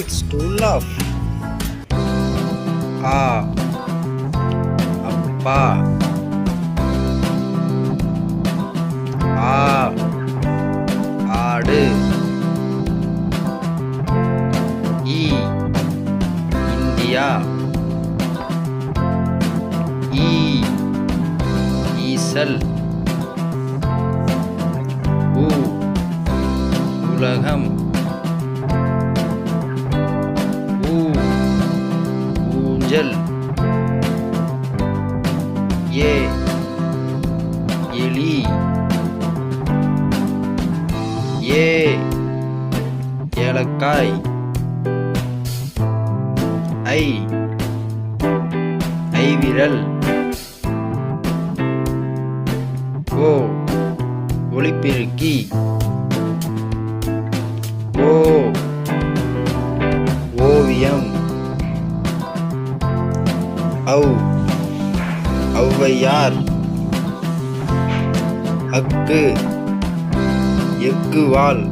it's to laugh. ஆ அப்பா ஆ ஆடு ஈ India ஈ ஈசல் ஊ உலகம் ஊஞ்சல் ஏ. எலி. ஏ. ஏலக்காய். ஐ. ஐவிரல். ஓ. ஒளிப்பெருக்கி. ஓ. ஓவியம். அவ் ஔவையார் அக்கு எக்குவாள்